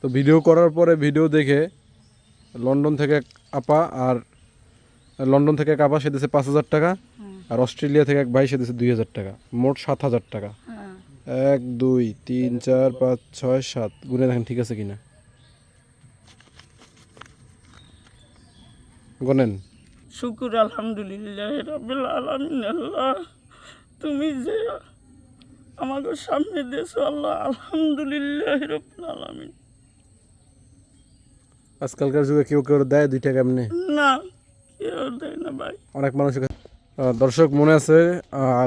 তো ভিডিও করার পরে ভিডিও দেখে লন্ডন থেকে আপা আর লন্ডন থেকে এক আপা সে দিয়েছে পাঁচ হাজার টাকা আর অস্ট্রেলিয়া থেকে এক ভাই সে দিয়েছে দুই হাজার টাকা মোট সাত হাজার টাকা। হ্যাঁ। এক দুই তিন চার পাঁচ ছয় সাত গুনে দেখেন ঠিক আছে কিনা। গনেন। শুকুর আলহামদুলিল্লাহ রাবিল আলামিন আল্লাহ তুমি যে আমাকে সামনে দেশ আল্লাহ আলহামদুলিল্লাহ রাবিল আলামিন। আজকালকার যুগে কেউ কেউ দেয় দুই টাকা এমনি। না কেউ দেয় না ভাই। অনেক মানুষের দর্শক মনে আছে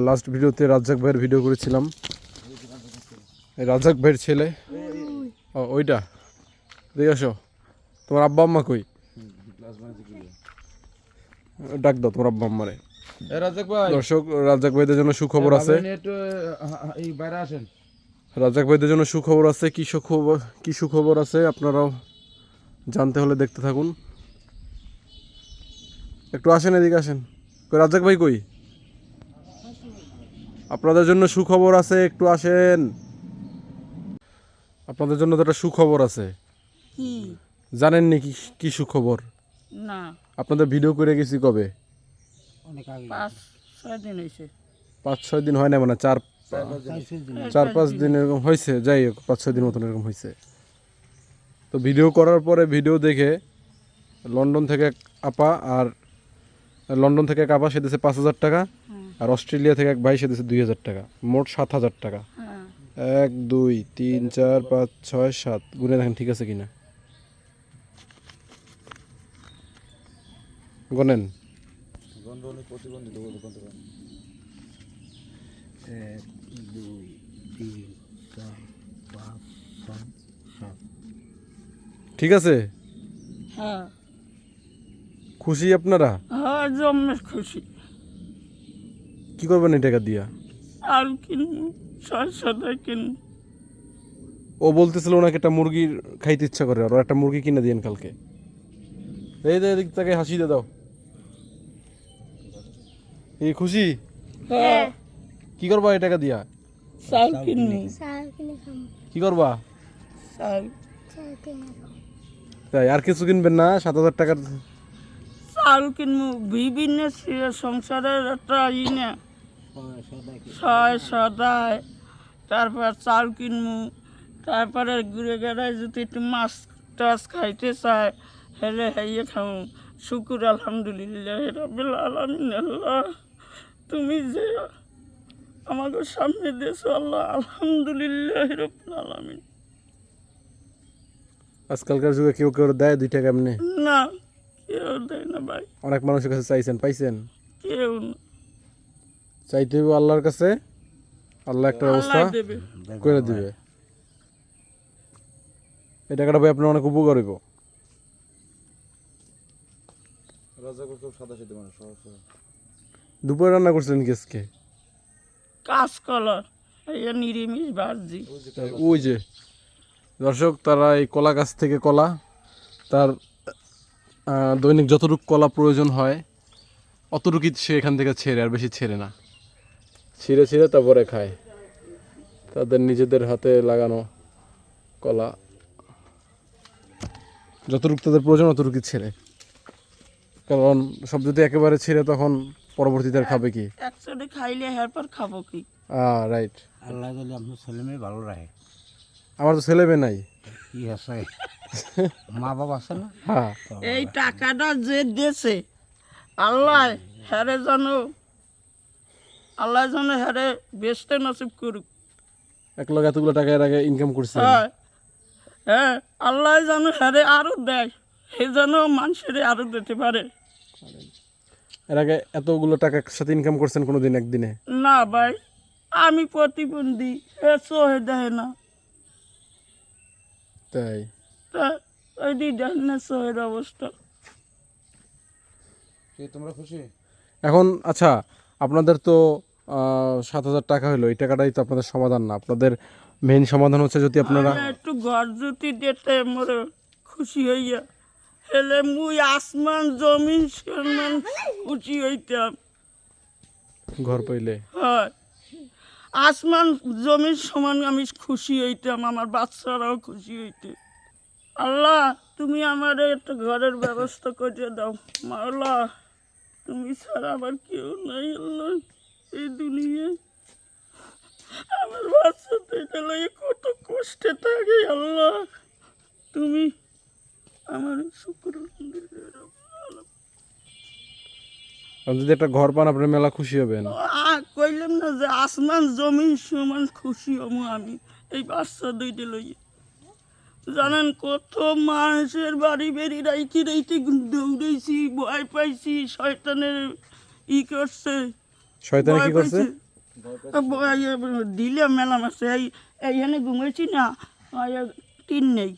লাস্ট ভিডিওতে রাজ্জাক ভাইয়ের ভিডিও করেছিলাম। রাজ্জাক ভাইয়ের ছেলে। ও ওইটা। দেখে আসো। তোমার আব্বা আম্মা কই? ডাক দাও তোমার আব্বা আম্মারে। দর্শক রাজ্জাক ভাইদের জন্য সুখবর আছে। রাজ্জাক ভাইদের জন্য সুখবর আছে কি সুখবর কি সুখবর আছে আপনারাও? জানতে হলে দেখতে থাকুন। একটু আসেন এদিকে আসেন। কই রাজ্জাক ভাই কই? আপনাদের জন্য সুখবর আছে একটু আসেন। আপনাদের জন্য তো একটা সুখবর আছে। কি? জানেননি কি কি সুখবর? না। আপনাদের ভিডিও করে গেছি কবে? পাঁচ ছয় দিন হয়েছে পাঁচ ছয় দিন হয় না মানে চার চার পাঁচ দিন। এরকম হয়েছে যাই হোক পাঁচ ছয় দিন মতন এরকম হয়েছে তো ভিডিও করার পরে ভিডিও দেখে লন্ডন থেকে এক আপা আর লন্ডন থেকে এক আপা সে দিয়েছে পাঁচ হাজার টাকা আর অস্ট্রেলিয়া থেকে এক ভাই সে দিয়েছে দুই হাজার টাকা মোট সাত হাজার টাকা। হ্যাঁ। এক দুই তিন চার পাঁচ ছয় সাত গুনে দেখেন ঠিক আছে কিনা। গনেন। দুই তিন চার পাঁচ ঠিক আছে? হ্যাঁ। খুশি আপনারা? হ্যাঁ জন্মের খুশি। কি করবেন এই টাকা দিয়া? আর কিনবো কিনবো। ও বলতেছিল ওনাকে একটা মুরগির খাইতে ইচ্ছা করে আর একটা মুরগি কিনে দিয়েন কালকে। এই দে এদিক থেকে হাসি দে দাও। এই খুশি? হ্যাঁ। কি করবা এই টাকা দিয়া? চাল কিনবো। চাল কিনে খাব। কি করবা? চাল। চাল কিনে খাব। তাই আর কিছু কিনবেন না, সাত হাজার টাকার চাল কিনবো। বিভিন্ন সংসারের একটা ই না। ছয়, সদায়। তারপর চাল কিনবো। তারপরে ঘুরে গেড়ায় যদি একটু মাছ, টাছ খাইতে চায়, হেলে হাইয়ে খাব। শুকুর আলহামদুলিল্লাহ রাবিল আলামিন, আল্লাহ। তুমি যে আমাকে সামনে দেশ আল্লাহ, আলহামদুলিল্লাহ রাবিল আলামিন। আজকালকার যুগে কেউ কেউ দেয় দুই টাকা এমনি। না কেউ দেয় না ভাই। অনেক মানুষের কাছে চাইছেন পাইছেন? কেউ না। চাইতে হইব আল্লাহর কাছে আল্লাহ একটা ব্যবস্থা করে দিবে। এই টাকাটা ভাই আপনার অনেক উপকার হইব। দুপুরে রান্না করছিলেন কি আজকে? কাজ কলার এই নিরিমিষ ভাজি। ওই যে। দর্শক তারা এই কলা গাছ থেকে কলা তার দৈনিক যতটুকু কলা প্রয়োজন হয় অতটুকুই সে এখান থেকে ছেড়ে আর বেশি ছেড়ে না। ছিঁড়ে ছিঁড়ে তারপরে খায়। তাদের নিজেদের হাতে লাগানো কলা। যতটুকু তাদের প্রয়োজন অতটুকু ছেড়ে। কারণ সব যদি একেবারে ছেড়ে তখন পরবর্তীতে আর খাবে কি? একসাথে খাইলে এরপর খাব কি? রাইট আল্লাহ যদি আপনার ছেলে মেয়ে ভালো রাখে। আমার তো ছেলে মেয়ে নাই। কি আছে? মা বাবা আছে না? হ্যাঁ। এই টাকাটা যে দিয়েছে আল্লাহ হ্যারে যেন আল্লাহ যেন হ্যারে বেচতে নসিব করুক। এক লাখ এতগুলো টাকা এর আগে ইনকাম করছে। হ্যাঁ। হ্যাঁ আল্লাহ যেন হ্যারে আরও দেয় সে যেন মানুষের আরও দিতে পারে। এর আগে এতগুলো টাকা একসাথে ইনকাম করছেন কোনোদিন একদিনে? না ভাই আমি প্রতিবন্ধী এ সহে দেয় না। তাই? তা ওই না অবস্থা। কি তোমরা খুশি? এখন আচ্ছা আপনাদের তো সাত হাজার টাকা হলো এই টাকাটাই তো আপনাদের সমাধান না। আপনাদের মেইন সমাধান হচ্ছে যদি আপনারা একটু ঘর জুতি দিতে মোরে খুশি হইয়া। হেলে মুই আসমান জমিন সমান খুশি হইতাম। ঘর পাইলে? হয়। আসমান জমির সমান আমি খুশি হইতাম আমার বাচ্চারাও খুশি হইতে। আল্লাহ তুমি আমার একটা ঘরের ব্যবস্থা করে দাও। মাওলা তুমি ছাড়া আমার কেউ নাই আল্লাহ এই দুনিয়ায়। আমার বাচ্চা লাগে কত কষ্টে থাকে আল্লাহ। তুমি আমার শুক্র যদি একটা ঘর পান আপনি মেলা খুশি হবেন। কইলাম না যে আসমান জমিন সমান খুশি হম আমি। এই বাচ্চা দুইটা লইয়ে। জানেন কত মানুষের বাড়ি বেরি রাইতে রাইতে দৌড়েছি ভয় পাইছি শয়তানের ই করছে। শয়তানে কি করছে? দিলে মেলা মাসে এই এইখানে ঘুমেছি না টিন নেই।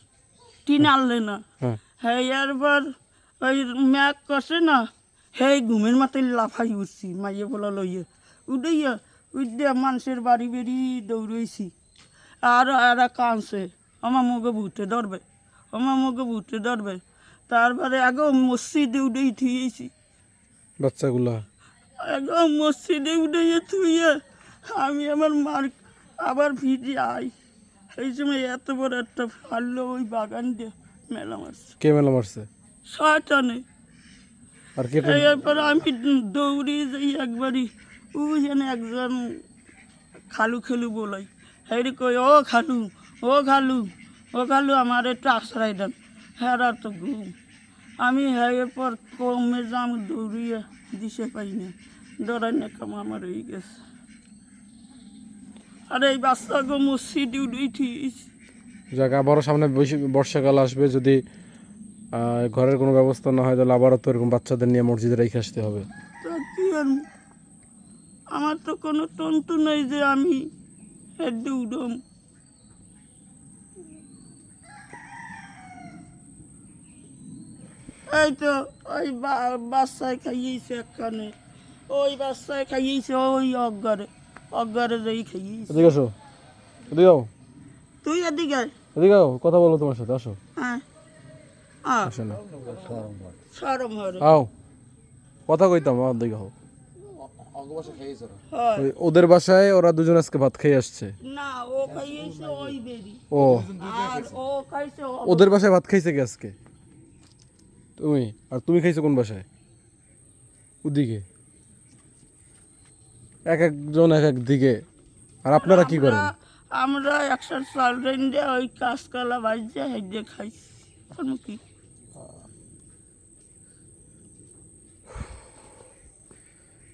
টিন আনলে না। হ্যাঁ। হ্যাঁ এরপর ওই ম্যাক কষে না হ্যাঁ ঘুমের মাথায় লাফাই উঠছি মাইয়ে বলা লইয়ে। উঠেইয়া উঠে মানুষের বাড়ি বেরি দৌড়েছি আর এরা কাঁদছে আমার মুখে ভুটে ধরবে আমার মুখে ভুটে ধরবে। তারপরে আগে মসজিদে উঠেই থুয়েছি বাচ্চাগুলা? আগে মসজিদে উঠেই থুয়ে আমি আমার মার আবার ফিরে আই। এই সময় এত বড় একটা ফাললো ওই বাগান দিয়ে মেলা মারছে। কে মেলা মারছে? শয়তানে। আর কে এরপর আমি দৌড়ে যাই একবারই। ওইখানে একজন খালু খেলু বলাই হেরি কই ও খালু ও খালু ও খালু আমার একটু আশ্রয় দেন। হ্যাঁ তো ঘুম। আমি হ্যাঁ এরপর কমে যাম দৌড়িয়ে দিশে পাই না। দৌড়াই না কাম আমার হয়ে গেছে। আর এই বাচ্চাকে মসজিদে ঠিক যাক আবারও সামনে বর্ষাকাল আসবে যদি ঘরের কোনো ব্যবস্থা না হয় তাহলে আবারও তো এরকম বাচ্চাদের নিয়ে মসজিদে রেখে আসতে হবে। তা আর আমার তো কোনো তন্তু নেই যে আমি হেডে উঠম এই তো ওই বাচ্চায় খাইয়েছে একখানে। ওই বাচ্চায় খাইয়েছে ওই অজ্ঞারে। অজ্ঞারে যেই খাইয়েছে। এদিকে আসো। এদিকে আও। তুই এদিকে। এদিকে আও কথা বলো তোমার সাথে আসো। হ্যাঁ। আসো না। সরম হরে আও। কথা কইতাম আমার দিকে হও অগবাসে খেয়েছে ওরা হয় ওই ওদের বাসায় ওরা দুজন আজকে ভাত খেয়ে আসছে। না ও খাইয়েছে ওই বেরি ও। আর ও খাইছে ওদের বাসায় ভাত খাইছে কি আজকে? তুমি? আর তুমি খাইছো কোন বাসায়? ওদিকে। এক একজন এক এক দিকে। আর আপনারা কি করেন? আমরা- একশো চাল রেন্ডে ওই কাঁচকলা ভাজছে হেঁটে খাইছি। কোনো কি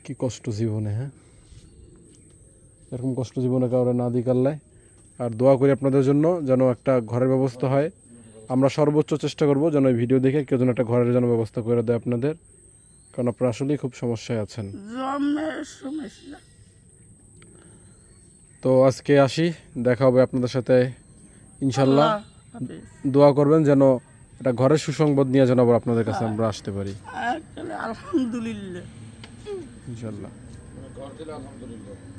কি কষ্ট জীবনে হ্যাঁ? এরকম কষ্ট জীবনে কাউরে না দিক আল্লাহ। আর দোয়া করি আপনাদের জন্য যেন একটা ঘরের ব্যবস্থা হয়। আমরা সর্বোচ্চ চেষ্টা করব যেন এই ভিডিও দেখে কেউ যেন একটা ঘরের যেন ব্যবস্থা করে দেয় আপনাদের। কারণ আপনারা আসলেই খুব সমস্যায় আছেন। তো আজকে আসি দেখা হবে আপনাদের সাথে ইনশাল্লাহ। দোয়া করবেন যেন একটা ঘরের সুসংবাদ নিয়ে যেন আবার আপনাদের কাছে আমরা আসতে পারি। আলহামদুলিল্লাহ। ইনশাল্লাহ দিলে আলহামদুলিল্লাহ।